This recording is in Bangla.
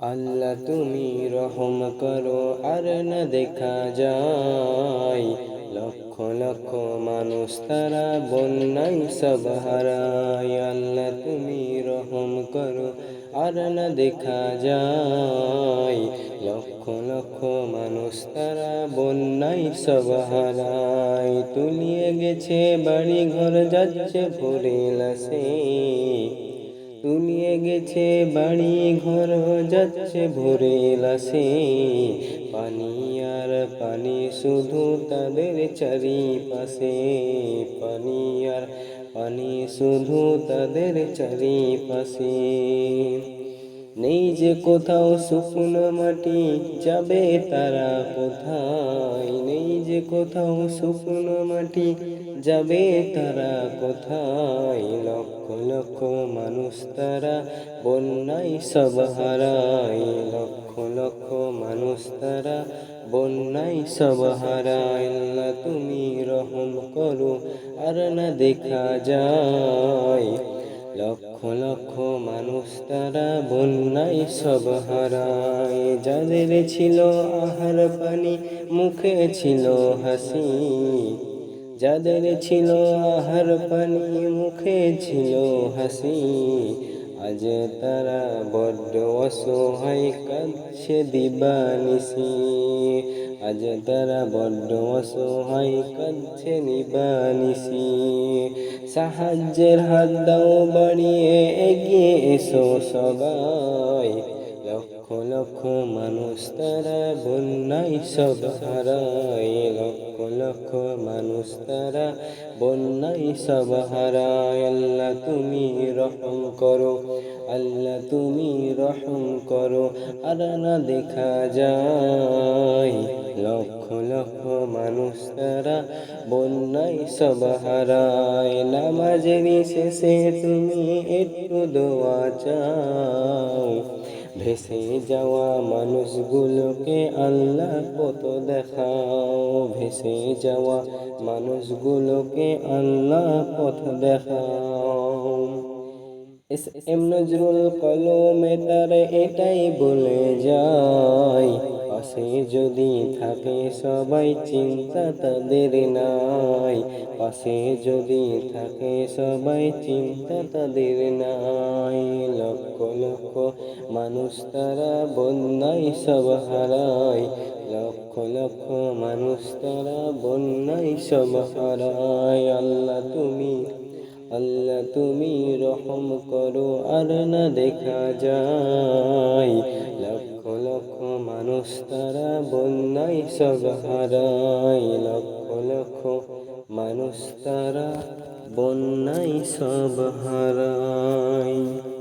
আল্লাহ তুমি রহম করো আর না দেখা যায়। লক্ষ লক্ষ মানুষ তারা বন্যাই সব হারায়। আল্লাহ তুমি রহম করো আর না দেখা যায়। লক্ষ লক্ষ মানুষ তারা বন্যাই সব হারায়। তুলিয়ে গেছে বাড়ি ঘর যাচ্ছে ভরে লাসে তুলিয়ে গেছে বাড়ি ঘর, যাচ্ছে ভরে লাসে পানি আর পানি শুধু তাদের চারিপাশে। পানি আর পানি শুধু তাদের চারিপাশে। নেই যে কোথাও শুকনো মাটি যাবে তারা কোথায়? নেই যে কোথাও শুকনো মাটি যাবে তারা কোথায়? লক্ষ লক্ষ মানুষ তারা বন্যায় সব হারায়। লক্ষ লক্ষ মানুষ তারা বন্যায় সব হারায়। তুমি রহম করো আর না দেখা যায়। লক্ষ লক্ষ মানুষ তারা বন্যায় সব হারায়। যাদের ছিল আহার পানি, মুখে ছিল হাসি। যাদের ছিল আহার পানি, মুখে ছিল হাসি। আজ তারা বড্ড অসহায় কাছে দিবানিসি আজ তারা বড্ড অসহায় কাছে নিবানিসি সাহায্যের হাত দাও, বাড়িয়ে এগিয়ে এসো সবাই। লক্ষ লক্ষ মানুষ তারা বন্যায় সব হারায়। লক্ষ লক্ষ মানুষ তারা বন্যায় সব হারায়। আল্লাহ তুমি রহম করো, আল্লাহ তুমি রহম করো, আর না দেখা যায়। লক্ষ লক্ষ মানুষ তারা বন্যায় সব হারায়। নামাজের শেষে তুমি একটু দোয়া চাও। ভেসে যাওয়া মানুষগুলোকে আল্লাহ কত দেখাও। ভেসে যাওয়া মানুষগুলোকে আল্লাহ পথ দেখাও। এস এম নজরুল কলমে তার এটাই বলে যায়, পাশে যদি থাকে সবাই চিন্তা তাদের নাই। পাশে যদি থাকে সবাই চিন্তা তাদের নাই। লক্ষ লক্ষ মানুষ তারা বন্যায় সব হারায়। লক্ষ লক্ষ মানুষ তারা বন্যায় সব হারায়। আল্লাহ তুমি আল্লাহ তুমি রহম করো আর না দেখা যায়। লক্ষ লক্ষ মানুষ তারা বন্যায় সব হারায়। লক্ষ লক্ষ মানুষ তারা বন্যায় সব হারায়।